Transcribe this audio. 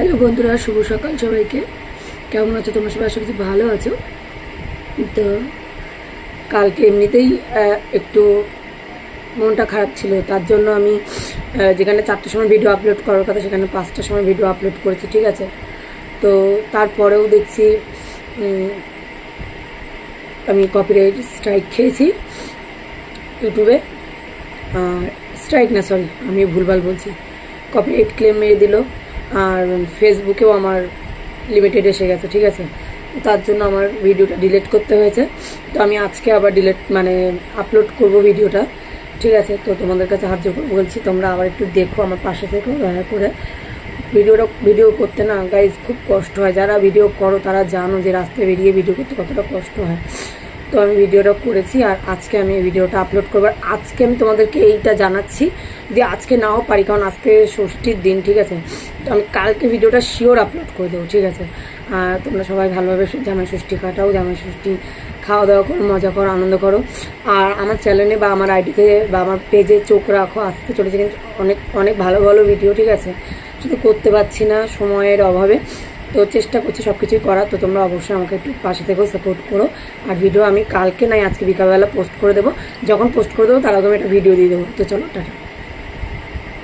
Hello বন্ধুরা, শুভ সকাল সবাইকে। কেমন আছো তোমরা? সবাই আশা করছি ভালো আছো। তো কালকে এমনিতেই একটু মনটা খারাপ ছিল। তার জন্য আমি যেখানে চারটার সময় ভিডিও আপলোড করার কথা, সেখানে পাঁচটার সময় ভিডিও আপলোড করেছি, ঠিক আছে? তো তারপরেও দেখছি আমি কপিরাইট স্ট্রাইক খেয়েছি ইউটিউবে। স্ট্রাইক না সরি আমি ভুলভাল বলছি। কপিরাইট ক্লেম মেরে দিল। আর ফেসবুকেও আমার লিমিটেড এসে গেছে, ঠিক আছে? তার জন্য আমার ভিডিওটা ডিলিট করতে হয়েছে। তো আমি আজকে আবার ডিলিট মানে আপলোড করব ভিডিওটা ঠিক আছে? তো তোমাদের কাছে হাত বলছি, তোমরা আবার একটু দেখো, আমার পাশে থেকো, দয়া করে। ভিডিওটা ভিডিও করতে না গাইজ খুব কষ্ট হয়। যারা ভিডিও করো, তারা জানো যে রাস্তায় বেরিয়ে ভিডিও করতে কতটা কষ্ট হয়। তো আমি ভিডিওটা করেছি আর আজকে আমি এই ভিডিওটা আপলোড করব। আজকে আমি তোমাদেরকে এইটা জানাচ্ছি যে আজকে নাও পারি, কারণ আজকে ষষ্ঠীর দিন, ঠিক আছে? তো আমি কালকে ভিডিওটা শিওর আপলোড করে দেবো, ঠিক আছে? আর তোমরা সবাই ভালোভাবে জামাই ষষ্ঠী কাটাও, জামাই ষষ্ঠী খাওয়া দাওয়া করো, মজা করো, আনন্দ করো। আর আমার চ্যানেলে বা আমার আইডিতে বা আমার পেজে চোখ রাখো, আসতে চলেছে কিন্তু অনেক অনেক ভালো ভালো ভিডিও ঠিক আছে? শুধু করতে পারছি না সময়ের অভাবে। তো চেষ্টা করছি সব কিছুই করার, তো তোমরা অবশ্যই আমাকে একটু পাশে থেকেও সাপোর্ট করো। আর ভিডিও আমি কালকে নাই আজকে বিকালবেলা পোস্ট করে দেবো। যখন পোস্ট করে দেবো, তার আগে আমি একটা ভিডিও দিয়ে দেবো। তো চলো, টাটা।